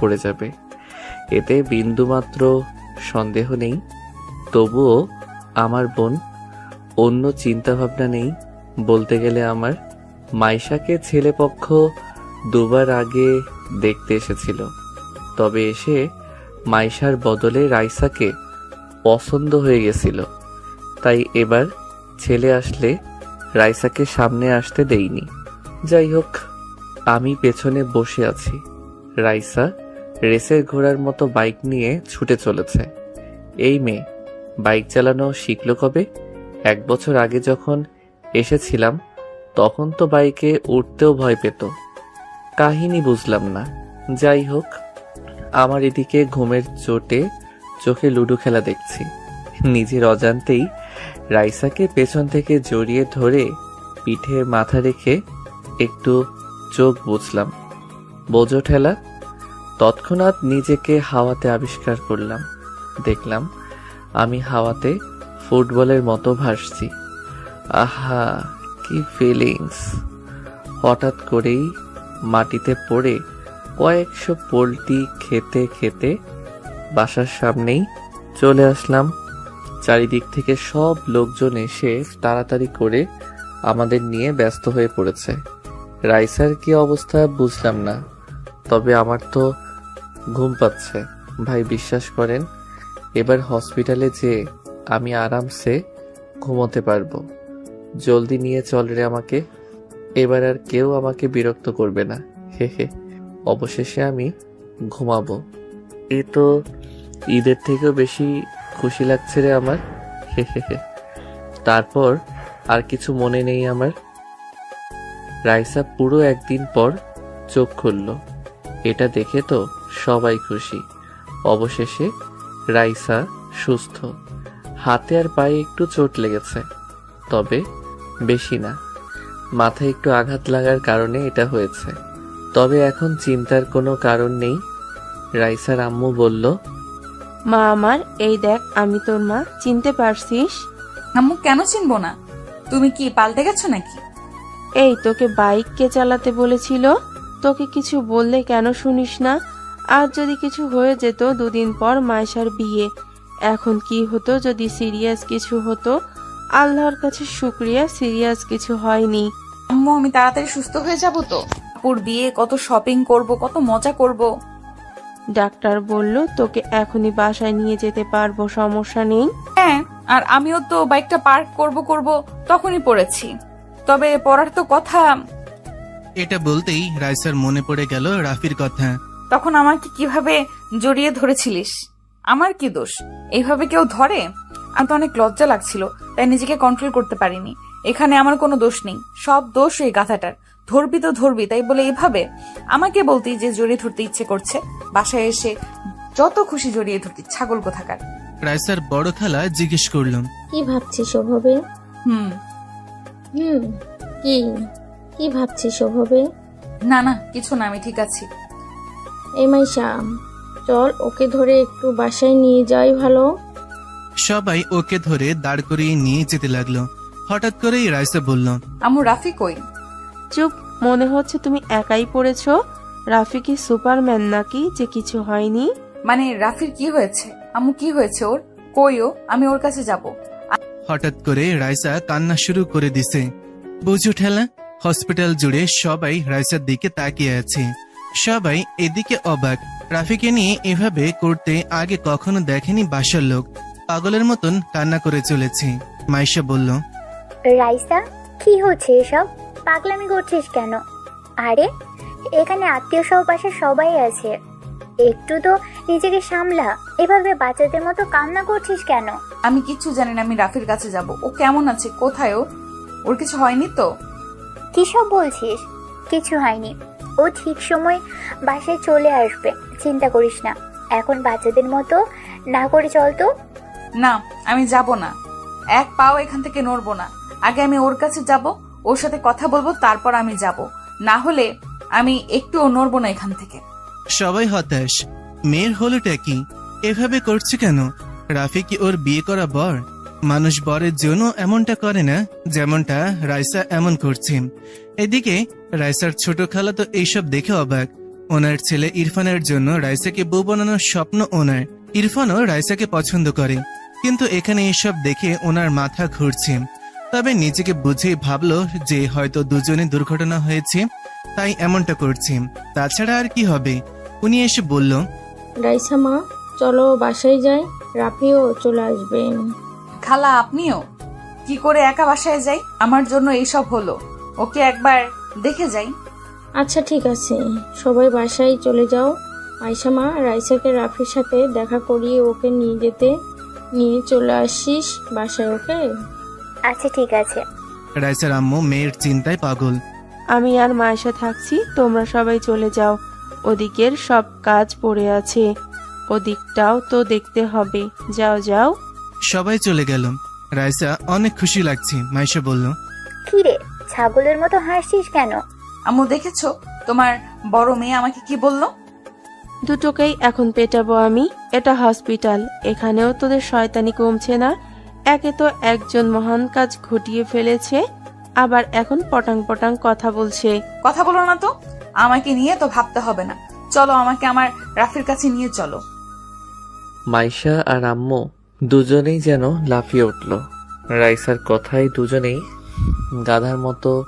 পড়ে যাবে। এতে বিন্দুমাত্র সন্দেহ নেই, তবুও আমার বোন অন্য চিন্তাভাবনা নেই। বলতে গেলে আমার মাইশাকে ছেলেপক্ষ দুবার আগে দেখতে এসেছিল। তবে এসে মাইশার বদলে রাইসাকে পছন্দ হয়ে গেছিল। তাই এবার ছেলে আসলে রাইসাকে সামনে আসতে দেইনি। যাই হোক, আমি পেছনে বসে আছি। রাইসা রেসের ঘোড়ার মতো বাইক নিয়ে ছুটে চলেছে। এই মেয়ে, বাইক চালানো শিখলো কবে? এক বছর আগে যখন এসেছিলাম, তখন তো বাইকে উঠতেও ভয় পেত। কাহিনী বুঝলাম না। যাই হোক, আমার এদিকে ঘুমের চোটে চোখে লুডো খেলা দেখছি। নিজের অজান্তেই রাইসাকে পেছন থেকে জড়িয়ে ধরে পিঠে মাথা রেখে একটু চোখ বুঝলাম। বোঝো ঠেলা তৎক্ষণাৎ নিজেকে হাওয়াতে আবিষ্কার করলাম। দেখলাম, আমি হাওয়াতে ফুটবলের মতো ভাসছি। আহা, কি ফিলিংস হঠাৎ করেই মাটিতে পড়ে কয়েকশো পোলটি খেতে খেতে বাসার সামনেই চলে আসলাম। চারিদিক থেকে সব লোকজন এসে তাড়াতাড়ি করে আমাদের নিয়ে ব্যস্ত হয়ে পড়েছে। রাইসার কি অবস্থা বুঝলাম না। তবে আমার তো ঘুম পাচ্ছে। ভাই, বিশ্বাস করেন, এবার হসপিটালে যে আমি আরামসে ঘুমোতে পারব। জলদি নিয়ে চল রে আমাকে। এবার আর কেউ আমাকে বিরক্ত করবে না। হে হে, অবশেষে আমি ঘুমাবো। এ তো ঈদের থেকেও বেশি খুশি লাগছে রে আমার। হে হে হে, তারপর আর কিছু মনে নেই আমার। রাইসা পুরো একদিন পর চোখ খুলল। এটা দেখে তো সবাই খুশি। অবশেষে রাইসা সুস্থ। হাতে আর পায়ে একটু চোট লেগেছে। তবে বেশি না। মাথায় একটু আঘাত লাগার কারণে এটা হয়েছে। তবে এখন চিন্তার কোনো কারণ নেই। রাইসার আম্মু বলল মা আমার এই দেখ আমি তোর মা চিনতে পারছিস? আম্মু কেন চিনবো না? তুমি কি পাল্টে গেছো নাকি? এই তোকে বাইক কে চালাতে বলেছিল? তোকে কিছু বললে কেন শুনিস না? আর যদি কিছু হয়ে যেত দুদিন পর মাইশার বিয়ে এখন কি হতো যদি সিরিয়াস কিছু হতো? আল্লাহর কাছে শুক্রিয়া সিরিয়াস কিছু হয়নি। আম্মু আমি তাড়াতাড়ি সুস্থ হয়ে যাব তো। আপুর বিয়ে কত শপিং করব কত মজা করব। ডাক্তার বলল তোকে এখনই বাসায় নিয়ে যেতে পারব সমস্যা নেই? হ্যাঁ আর আমিও তো বাইকটা পার্ক করব করব তখনই পড়েছি। তবে পড়ার তো কথা এটা বলতেই রাইসার মনে পড়ে গেল রাফির কথা। তখন আমাকে কীভাবে জড়িয়ে ধরেছিলিস? আমার কি দোষ? এইভাবে কেউ ধরে? আমি তো অনেক লজ্জা লাগছিল তাই নিজেকে কন্ট্রোল করতে পারিনি। এখানে আমার কোনো দোষ নেই সব দোষ এই গাথাটার ধরবি তো ধরবি তাই বলে এভাবে আমাকে বলতি যে জড়িয়ে ধরতে ইচ্ছে করছে বাসায় এসে যত খুশি জড়িয়ে ধরতি ছাগল কোথাকার? রাইসার বড় খালা জিজ্ঞেস করলাম কি ভাবছিস ওভাবে? হুম। হুম কি? কি ভাবছিস ওভাবে? না না কিছু না আমি ঠিক আছি। এই মাইশা চল ওকে ধরে একটু বাসায় নিয়ে যাই ভালো। সবাই ওকে ধরে দাঁড় করিয়ে নিয়ে যেতে লাগল। হঠাৎ করেই রাইসা বলল আমু রাফি কই? চুপ মনে হচ্ছে তুমি একাই পড়েছো। রাফি কি সুপারম্যান নাকি যে কিছু হয়নি? মানে রাফির কি হয়েছে? আমু কি হয়েছে ওর? কই ও? আমি ওর কাছে যাব। হঠাৎ করে রাইসা কান্না শুরু করে দিছে। বুঝু ঠেলা হসপিটাল জুড়ে সবাই রাইসার দিকে তাকিয়ে আছে। সবাই এদিকে অবাক। রাফিকে নিয়ে এভাবে করতে আগে কখনো দেখেনি বাসার লোক। পাগলের মতন কান্না করে চলেছে। মাইশা বলল রাইসা কি হচ্ছে এসব? পাগলামি করছিস কেন? আরে এখানে আত্মীয় সহ পাশে সবাই আছে। একটু তো নিজেকে সামলা। এভাবে বাচ্চাদের মতো কান্না করছিস কেন? আমি কিচ্ছু জানি না আমি রাফির কাছে যাব। ও কেমন আছে? কোথায় ও? ওর কিছু হয়নি তো? কি সব বলছিস? কিছু হয়নি। ও ঠিক সময় বাসায় চলে আসবে চিন্তা করিস না। এখন বাচ্চাদের মতো না করে চল তো। না আমি যাব না। এক পাও এখান থেকে নড়বো না। আগে আমি ওর কাছে যাব ওর সাথে কথা বলব তারপর আমি যাব। না হলে আমি একটুও নড়বো না এখান থেকে। সবাই হতাশ। মেয়ের হলোটা কি? এভাবে করছে কেন? রাফি কি ওর বিয়ে করা বর? মানুষ বরের জন্য এমনটা করে না, যেমনটা রাইসা এমন করছে। এদিকে রাইসার ছোট খালা তো এইসব দেখে অবাক। ওনার ছেলে ইরফানের জন্য রাইসাকে বউ বানানোর স্বপ্ন ওনার। ইরফানও রাইসাকে পছন্দ করে। কিন্তু এখানে এসব দেখে ওনার মাথা ঘুরছে। তবে নিজেকে বুঝেই ভাবলো যে হয়তো দুজনে দুর্ঘটনা হয়েছে, তাই এমনটা করছে। তাছাড়া আর কি হবে? উনি এসে বলল, রাইসা মা, চলো বাসায় যাই। রাফিও চলে আসবেন। খালা আপনিও? কি করে একা বাসায় যাই? আমার জন্য এইসব হলো। ওকে একবার দেখে যাই। আচ্ছা ঠিক আছে। সবাই বাসায় চলে যাও। আয়সা মা রাইসাকে রাফির সাথে দেখা করিয়ে ওকে নিয়ে যেতে নিয়ে চলে আসিস বাসায় ওকে? আচ্ছা ঠিক আছে। রাইসার আম্মু মেয়ের চিন্তায় পাগল। আমি আর মায়েশা থাকছি তোমরা সবাই চলে যাও। ওদিকের সব কাজ পড়ে আছে। ওদিকটাও তো দেখতে হবে। যাও যাও। সবাই চলে গেল। রাইসা অনেক খুশি লাগছে মাইশা বলল। কিরে ছাগলের মতো হাসছিস কেন? আম্মু দেখেছ? তোমার বড় মেয়ে আমাকে কি বলল? দুটোকেই এখন পেটাবো আমি। এটা হসপিটাল এখানেও তোদের শয়তানি কমছে না। একে তো একজন মহান কাজ ঘটিয়ে ফেলেছে আবার এখন পটাং পটাং কথা বলছে। কথা বলো না তো। আমাকে নিয়ে তো ভাবতে হবে না। চলো আমাকে আমার রাফির কাছে নিয়ে চলো। মাইশা আর আম্মু দুজনেই যেন লাফিয়ে উঠল। রাইসার কথায় দুজনেই গাধার মতো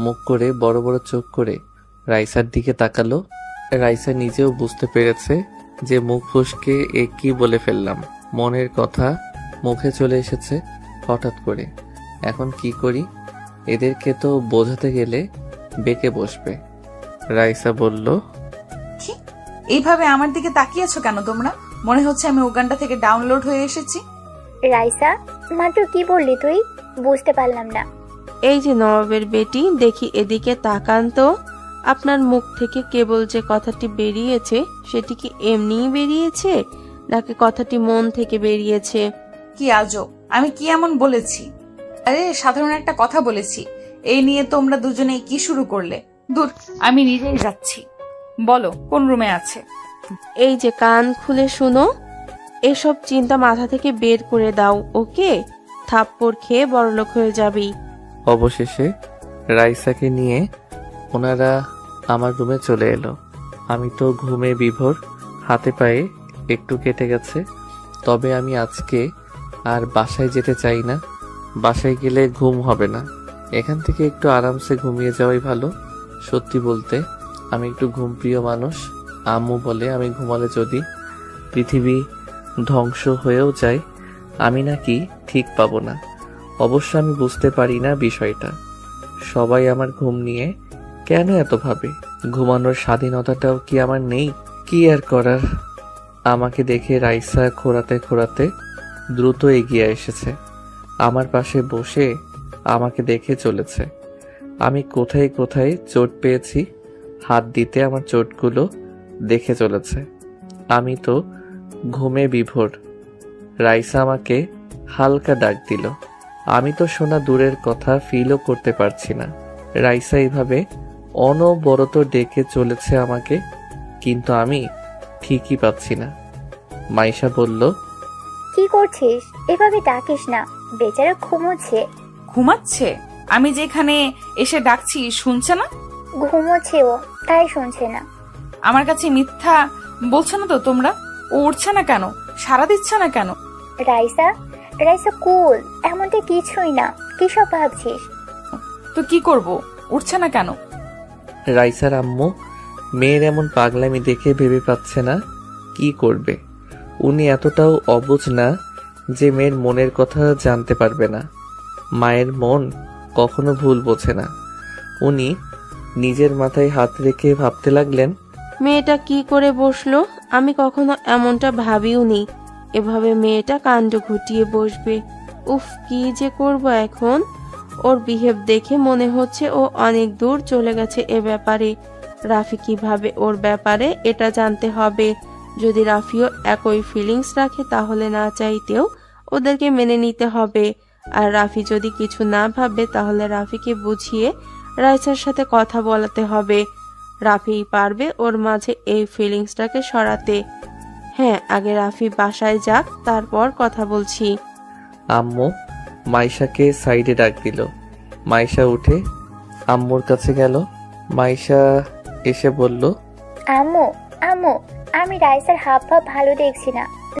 মুখ করে বড় বড় চোখ করে রাইসার দিকে তাকালো। রাইসা নিজেও বুঝতে পেরেছে যে মুখ ফুসকে এ কি বলে ফেললাম। মনের কথা মুখে চলে এসেছে হঠাৎ করে। এখন কি করি? এদেরকে তো বোঝাতে গেলে বেঁকে বসবে। রাইসা বলল এইভাবে আমার দিকে তাকিয়েছো কেন তোমরা? মনে হচ্ছে আমি উগান্ডা থেকে ডাউনলোড হয়ে এসেছি। রাইসা মাত্র কি বললি তুই? বুঝতে পারলাম না। এই যে নবাবের বেটি দেখি এদিকে তাকান তো। আপনার মুখ থেকে কেবল যে কথাটি বেরিয়েছে সেটি কি এমনিই বেরিয়েছে? নাকি কথাটি মন থেকে বেরিয়েছে? কি আজব আমি কি এমন বলেছি? আরে সাধারণ একটা কথা বলেছি। এই নিয়ে তোমরা দুজনে কি শুরু করলে? দূর আমি নিজেই যাচ্ছি। বলো কোন রুমে আছে? এই যে কান খুলে শুনো। এসব চিন্তা মাথা থেকে বের করে দাও, ওকে? থাপ্পড় খেয়ে বড়লোক হয়ে যাবি। অবশেষে রাইসাকে নিয়ে ওনারা আমার রুমে চলে এলো। আমি তো ঘুমে বিভোর, হাতে পায়ে একটু কেটে গেছে। তবে আমি আজকে আর বাসায় যেতে চাই না। বাসায় গেলে ঘুম হবে না। এখান থেকে একটু আরামসে ঘুমিয়ে যাওয়াই ভালো। সত্যি বলতে, আমি একটু ঘুমপ্রিয় মানুষ। আম্মু বলে, আমি ঘুমালে যদি পৃথিবী ধ্বংস হয়েও যায়, আমি নাকি ঠিক পাবো না। অবশ্য আমি বুঝতে পারি না বিষয়টা। সবাই আমার ঘুম নিয়ে কেন এত ভাবে? ঘুমানোর স্বাধীনতাটাও কি আমার নেই? কি আর করার? আমাকে দেখে রাইসা খোরাতে খোরাতে দ্রুত এগিয়ে এসেছে। আমার পাশে বসে আমাকে দেখে চলেছে। আমি কোথায় কোথায় চোট পেয়েছি, হাত দিতে আমার চোটগুলো দেখে চলেছে। আমি তো ঘুমে বিভোর। রাইসা আমাকে হালকা ডাক দিল। আমি তো শোনা দূরের কথা ফিলও করতে পারছি না। রাইসা এইভাবে অনবরত ডেকে চলেছে আমাকে কিন্তু আমি ঠিকই পাচ্ছি না। মাইশা বলল কি করছিস? এভাবে ডাকিস না। বেচারা ঘুমোচ্ছে। ঘুমাচ্ছে? আমি যেখানে এসে ডাকছি শুনছে না? ঘুমোচ্ছে ও তাই শুনছে না। আমার কাছে মিথ্যা বলছো না তো তোমরা? ও উঠছে না কেন? সারা দিচ্ছে না কেন? রাইসা রাইসা কুল এমনটা কিছুই না। কি সব ভাবছিস? তো কি করব? উঠছে না কেন? রাইসার আম্মু মেয়ের এমন পাগলামি দেখে ভেবে পাচ্ছে না কি করবে। উনি এতটাও অবুঝ না যে মেয়ের মনের কথা জানতে পারবে না। মায়ের মন কখনো ভুল বোঝে না। উনি নিজের মাথায় হাত রেখে ভাবতে লাগলেন মেয়েটা কি করে বসল? আমি কখনো এমনটা ভাবিও নি এভাবে মেয়েটা কাণ্ড ঘটিয়ে বসবে। উফ, কি যে করব এখন? ওর বিহেভ দেখে মনে হচ্ছে ও অনেক দূর চলে গেছে এ ব্যাপারে। রাফি কীভাবে ওর ব্যাপারে এটা জানতে হবে? যদি রাফিও একই ফিলিংস রাখে তাহলে না চাইতেও ওদেরকে মেনে নিতে হবে। আর রাফি যদি কিছু না ভাবে তাহলে রাফিকে বুঝিয়ে রাইসার সাথে কথা বলাতে হবে। রাফি পারবে ওর মাঝে এই ফিলিংসটাকে সরাতে। হ্যাঁ আগে রাফি বাসায় যাক তারপর কথা বলছি। আম্মু মাইশাকে সাইডে ডাক দিল। মাইশা উঠে আম্মুর কাছে গেল। মাইশা এসে বলল আম্মু আম্মু আমি রাইসার হাফ ভাব ভালো দেখছি না।